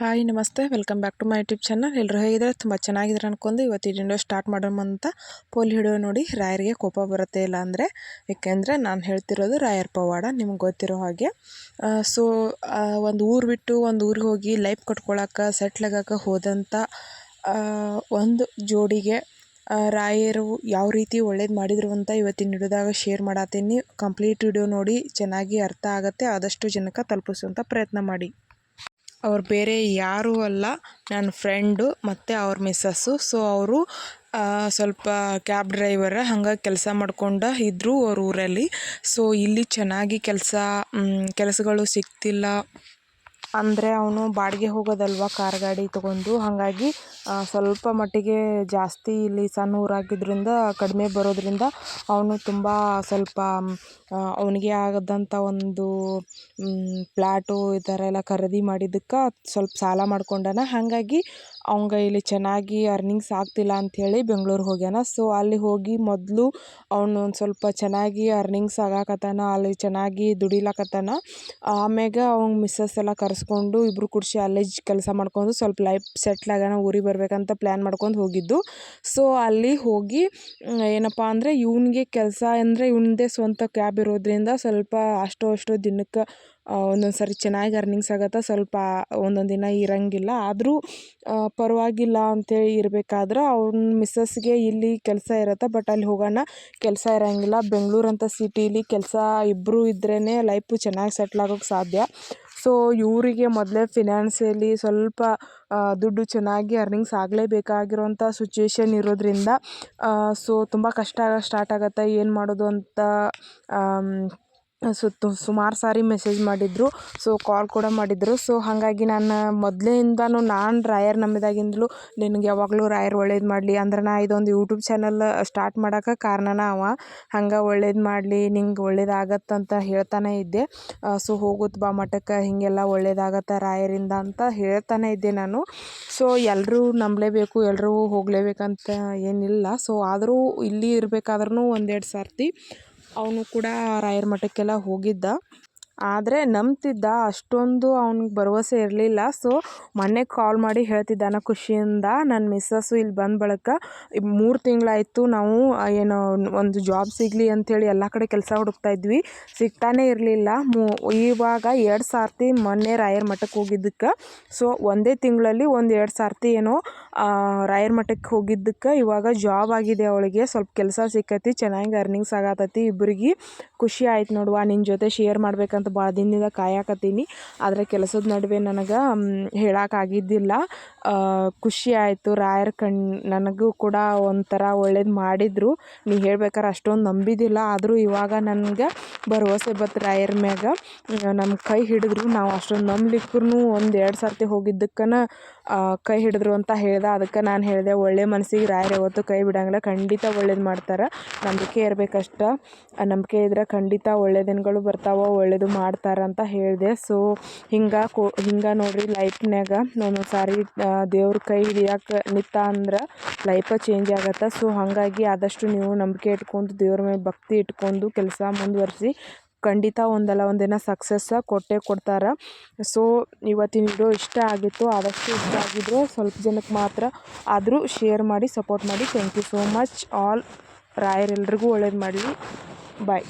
Hi, ನಮಸ್ತೆ. Welcome back to my YouTube channel. ಎಲ್ಲರೂ ಹೇಗಿದ್ದಾರೆ? ತುಂಬ ಚೆನ್ನಾಗಿದ್ದಾರೆ ಅನ್ಕೊಂಡು ಇವತ್ತು ವಿಡಿಯೋ ಸ್ಟಾರ್ಟ್ ಅಂತ ಪೋಲಿ ಹಿಡಿಯೋ ನೋಡಿ. ರಾಯರಿಗೆ ಕೋಪ ಬರುತ್ತೆ ಇಲ್ಲ ಅಂದರೆ. ಏಕೆಂದರೆ ನಾನು ಹೇಳ್ತಿರೋದು ರಾಯರ್ ಪವಾಡ, ನಿಮ್ಗೆ ಗೊತ್ತಿರೋ ಹಾಗೆ. ಸೊ ಒಂದು ಊರು ಬಿಟ್ಟು ಒಂದು ಊರಿಗೆ ಹೋಗಿ ಲೈಫ್ ಕಟ್ಕೊಳಕ್ಕೆ ಸೆಟ್ಲಾಗಕ್ಕೆ ಹೋದಂಥ ಒಂದು ಜೋಡಿಗೆ ರಾಯರು ಯಾವ ರೀತಿ ಒಳ್ಳೇದು ಮಾಡಿದ್ರು ಅಂತ ಇವತ್ತಿನ ವಿಡಿಯೋದಾಗ ಶೇರ್ ಮಾಡತ್ತೀನಿ ಕಂಪ್ಲೀಟ್ ವಿಡಿಯೋ ನೋಡಿ ಚೆನ್ನಾಗಿ ಅರ್ಥ ಆಗುತ್ತೆ. ಆದಷ್ಟು ಜನಕ್ಕೆ ತಲುಪಿಸುವಂಥ ಪ್ರಯತ್ನ ಮಾಡಿ. ಅವ್ರು ಬೇರೆ ಯಾರೂ ಅಲ್ಲ. ನನ್ನ ಫ್ರೆಂಡು ಮತ್ತು ಅವ್ರ ಮಿಸ್ಸಸ್ಸು ಸೊ ಅವರು ಸ್ವಲ್ಪ ಕ್ಯಾಬ್ ಡ್ರೈವರ ಹಂಗಾಗಿ ಕೆಲಸ ಮಾಡ್ಕೊಂಡು ಇದ್ದರು ಅವ್ರ ಊರಲ್ಲಿ. ಸೊ ಇಲ್ಲಿ ಚೆನ್ನಾಗಿ ಕೆಲಸ ಕೆಲಸಗಳು ಸಿಗ್ತಿಲ್ಲ. ಅಂದರೆ ಅವನು ಬಾಡಿಗೆ ಹೋಗೋದಲ್ವ ಕಾರ್ ಗಾಡಿ ತೊಗೊಂಡು. ಹಾಗಾಗಿ ಸ್ವಲ್ಪ ಮಟ್ಟಿಗೆ ಜಾಸ್ತಿ ಇಲ್ಲಿ ಸಣ್ಣ ಊರಾಗಿದ್ದರಿಂದ ಕಡಿಮೆ ಬರೋದರಿಂದ ಅವನು ತುಂಬ ಸ್ವಲ್ಪ ಅವನಿಗೆ ಆಗದಂಥ ಒಂದು ಪ್ಲ್ಯಾಟು ಈ ಥರ ಎಲ್ಲ ಖರೀದಿ ಮಾಡಿದ್ದಕ್ಕೆ ಸ್ವಲ್ಪ ಸಾಲ ಮಾಡ್ಕೊಂಡಾನ. ಹಾಗಾಗಿ ಅವಂಗ ಇಲ್ಲಿ ಚೆನ್ನಾಗಿ ಅರ್ನಿಂಗ್ಸ್ ಆಗ್ತಿಲ್ಲ ಅಂಥೇಳಿ ಬೆಂಗ್ಳೂರಿಗೆ ಹೋಗ್ಯಾನ. ಸೊ ಅಲ್ಲಿ ಹೋಗಿ ಮೊದಲು ಅವನು ಒಂದು ಸ್ವಲ್ಪ ಚೆನ್ನಾಗಿ ಅರ್ನಿಂಗ್ಸ್ ಆಗಾಕತ್ತಾನ, ಅಲ್ಲಿ ಚೆನ್ನಾಗಿ ದುಡಿಲಕತ್ತಾನ. ಆಮ್ಯಾಗ ಅವ್ನ ಮಿಸ್ಸಸ್ ಎಲ್ಲ ಕರೆಸ್ಕೊಂಡು ಇಬ್ಬರು ಕೂಡ್ಸಿ ಅಲ್ಲೇ ಕೆಲಸ ಮಾಡ್ಕೊಂಡು ಸ್ವಲ್ಪ ಲೈಫ್ ಸೆಟ್ಲ್ ಆಗ್ಯಾನ, ಊರಿಗೆ ಬರಬೇಕಂತ ಪ್ಲ್ಯಾನ್ ಮಾಡ್ಕೊಂಡು ಹೋಗಿದ್ದು. ಸೊ ಅಲ್ಲಿ ಹೋಗಿ ಏನಪ್ಪ ಅಂದರೆ ಇವನಿಗೆ ಕೆಲಸ ಅಂದರೆ ಇವನದೇ ಸ್ವಂತ ಕ್ಯಾಬ್ ಇರೋದ್ರಿಂದ ಸ್ವಲ್ಪ ಅಷ್ಟೋ ಅಷ್ಟೋ ದಿನಕ್ಕೆ ಒಂದೊಂದು ಸರಿ ಚೆನ್ನಾಗಿ ಅರ್ನಿಂಗ್ಸ್ ಆಗತ್ತೆ, ಸ್ವಲ್ಪ ಒಂದೊಂದು ದಿನ ಇರೋಂಗಿಲ್ಲ. ಆದರೂ ಪರವಾಗಿಲ್ಲ ಅಂತೇಳಿ ಇರಬೇಕಾದ್ರೆ ಅವ್ನ ಮಿಸ್ಸಸ್ಗೆ ಇಲ್ಲಿ ಕೆಲಸ ಇರತ್ತೆ ಬಟ್ ಅಲ್ಲಿ ಹೋಗೋಣ. ಕೆಲಸ ಇರೋಂಗಿಲ್ಲ. ಅಂತ ಸಿಟೀಲಿ ಕೆಲಸ ಇಬ್ಬರೂ ಇದ್ರೇ ಲೈಫು ಚೆನ್ನಾಗಿ ಸೆಟ್ಲ್ ಆಗೋಕ್ಕೆ ಸಾಧ್ಯ. ಸೊ ಇವರಿಗೆ ಮೊದಲೇ ಫಿನಾನ್ಸಿಯಲಿ ಸ್ವಲ್ಪ ದುಡ್ಡು ಚೆನ್ನಾಗಿ ಅರ್ನಿಂಗ್ಸ್ ಆಗಲೇಬೇಕಾಗಿರೋಂಥ ಸಿಚುವೇಶನ್ ಇರೋದ್ರಿಂದ ಸೊ ತುಂಬ ಕಷ್ಟ ಸ್ಟಾರ್ಟ್ ಆಗುತ್ತೆ. ಏನು ಮಾಡೋದು ಅಂತ ಸುತ್ತು ಸುಮಾರು ಸಾರಿ ಮೆಸೇಜ್ ಮಾಡಿದ್ರು. ಸೊ ಕಾಲ್ ಕೂಡ ಮಾಡಿದ್ರು. ಸೊ ಹಾಗಾಗಿ ನಾನು ಮೊದಲಿಂದನೂ ನಾನು ರಾಯರ್ ನಂಬಿದಾಗಿಂದಲೂ ನಿನಗೆ ಯಾವಾಗಲೂ ರಾಯರ್ ಒಳ್ಳೇದು ಮಾಡಲಿ. ಅಂದ್ರೆ ನಾ ಇದೊಂದು ಯೂಟ್ಯೂಬ್ ಚಾನಲ್ ಸ್ಟಾರ್ಟ್ ಮಾಡೋಕೆ ಕಾರಣನ ಅವ. ಹಂಗೆ ಒಳ್ಳೇದು ಮಾಡಲಿ, ನಿಂಗೆ ಒಳ್ಳೇದಾಗತ್ತಂತ ಹೇಳ್ತಾನೆ ಇದ್ದೆ. ಸೊ ಹೋಗುತ್ತ ಬಾ ಮಠಕ್ಕೆ, ಹೀಗೆಲ್ಲ ಒಳ್ಳೇದಾಗತ್ತೆ ರಾಯರಿಂದ ಅಂತ ಹೇಳ್ತಾನೆ ಇದ್ದೆ ನಾನು. ಸೊ ಎಲ್ಲರೂ ನಂಬಲೇಬೇಕು ಎಲ್ಲರೂ ಹೋಗಲೇಬೇಕಂತ ಏನಿಲ್ಲ. ಸೊ ಆದರೂ ಇಲ್ಲಿ ಇರಬೇಕಾದ್ರೂ ಒಂದೆರಡು ಸರ್ತಿ ಅವನು ಕೂಡ ರಾಯರ ಮಠಕ್ಕೆಲ್ಲ ಹೋಗಿದ್ದ. ಆದರೆ ನಂಬ್ತಿದ್ದ ಅಷ್ಟೊಂದು ಅವ್ನಿಗೆ ಭರವಸೆ ಇರಲಿಲ್ಲ. ಸೊ ಮೊನ್ನೆ ಕಾಲ್ ಮಾಡಿ ಹೇಳ್ತಿದ್ದಾನೆ ಖುಷಿಯಿಂದ ನನ್ನ ಮಿಸ್ಸಸ್ಸು ಇಲ್ಲಿ ಬಂದ ಬಳಿಕ ಮೂರು ತಿಂಗಳಾಯಿತು ನಾವು, ಏನು ಒಂದು ಜಾಬ್ ಸಿಗಲಿ ಅಂಥೇಳಿ ಎಲ್ಲ ಕಡೆ ಕೆಲಸ ಹುಡುಕ್ತಾ ಇದ್ವಿ. ಸಿಗ್ತಾನೆ ಇರಲಿಲ್ಲ. ಮೂ, ಇವಾಗ ಎರಡು ಸಾರ್ತಿ ಮೊನ್ನೆ ರಾಯರ್ ಮಠಕ್ಕೆ ಹೋಗಿದ್ದಕ್ಕೆ. ಸೊ ಒಂದೇ ತಿಂಗಳಲ್ಲಿ ಒಂದು ಎರಡು ಸಾರ್ತಿ ಏನೋ ರಾಯರ್ ಮಠಕ್ಕೆ ಹೋಗಿದ್ದಕ್ಕೆ. ಇವಾಗ ಜಾಬ್ ಆಗಿದೆ ಅವಳಿಗೆ. ಸ್ವಲ್ಪ ಕೆಲಸ ಸಿಕ್ಕತಿ, ಚೆನ್ನಾಗಿ ಅರ್ನಿಂಗ್ಸ್ ಆಗತೈತಿ ಇಬ್ಬರಿಗೆ ಖುಷಿ ಆಯ್ತು ನೋಡುವ ನಿನ್ನ ಜೊತೆ ಶೇರ್ ಮಾಡ್ಬೇಕಂತ ಭಾಳ ದಿನದಿಂದ ಕಾಯಕತ್ತೀನಿ. ಆದರೆ ಕೆಲಸದ ನಡುವೆ ನನಗೆ ಹೇಳೋಕ್ಕಾಗಿದ್ದಿಲ್ಲ ಖುಷಿ ಆಯಿತು. ರಾಯರ ಕಣ್, ನನಗೂ ಕೂಡ ಒಂಥರ ಒಳ್ಳೇದು ಮಾಡಿದರು. ನೀ ಹೇಳ್ಬೇಕಾರೆ ಅಷ್ಟೊಂದು ನಂಬಿದ್ದಿಲ್ಲ. ಆದರೂ ಇವಾಗ ನನಗೆ ಭರವಸೆ ಬತ್ತು ರಾಯರ ಮ್ಯಾಗ. ನಮ್ಮ ಕೈ ಹಿಡಿದ್ರು. ನಾವು ಅಷ್ಟೊಂದು ನಂಬ್ಲಿಕ್ಕೂ ಒಂದು ಎರಡು ಸರ್ತಿ ಹೋಗಿದ್ದಕ್ಕನ ಕೈ ಹಿಡಿದ್ರು ಅಂತ ಹೇಳ್ದೆ. ಅದಕ್ಕೆ ನಾನು ಹೇಳಿದೆ, ಒಳ್ಳೆ ಮನಸ್ಸಿಗೆ ರಾಯರು ಯಾವತ್ತು ಕೈ ಬಿಡೋಂಗಿಲ್ಲ. ಖಂಡಿತ ಒಳ್ಳೇದು ಮಾಡ್ತಾರೆ. ನಂಬಿಕೆ ಇರಬೇಕಷ್ಟ. ನಂಬಿಕೆ ಇದ್ರೆ ಖಂಡಿತ ಒಳ್ಳೆ ದಿನಗಳು ಬರ್ತಾವೆ, ಒಳ್ಳೇದು ಮಾಡ್ತಾರೆ ಅಂತ ಹೇಳಿದೆ. ಸೊ ಹಿಂಗೆ ಕೋ, ಹಿಂಗೆ ನೋಡಿರಿ ಲೈಫ್ನ್ಯಾಗ ಒಂದೊಂದು ಸಾರಿ ದೇವ್ರ ಕೈ ಹಿಡಿಯಕ್ಕೆ ನಿತ್ತ ಅಂದ್ರೆ ಲೈಫ ಚೇಂಜ್ ಆಗತ್ತೆ. ಸೊ ಹಾಗಾಗಿ ಆದಷ್ಟು ನೀವು ನಂಬಿಕೆ ಇಟ್ಕೊಂಡು ದೇವ್ರ ಮೇಲೆ ಭಕ್ತಿ ಇಟ್ಕೊಂಡು ಕೆಲಸ ಮುಂದುವರಿಸಿ ಖಂಡಿತ ಒಂದಲ್ಲ ಒಂದಿನ ಸಕ್ಸಸ್ ಕೊಟ್ಟೇ ಕೊಡ್ತಾರೆ. ಸೊ ಇವತ್ತಿನ ವಿಡಿಯೋ ಇಷ್ಟ ಆಗಿತ್ತು. ಆದಷ್ಟು ಇಷ್ಟ ಆಗಿದ್ರೆ ಸ್ವಲ್ಪ ಜನಕ್ಕೆ ಮಾತ್ರ ಆದರೂ ಶೇರ್ ಮಾಡಿ ಸಪೋರ್ಟ್ ಮಾಡಿ. Thank you so much all ರಾಯರೆಲ್ಲರಿಗೂ ಒಳ್ಳೇದು ಮಾಡಲಿ. ಬಾಯ್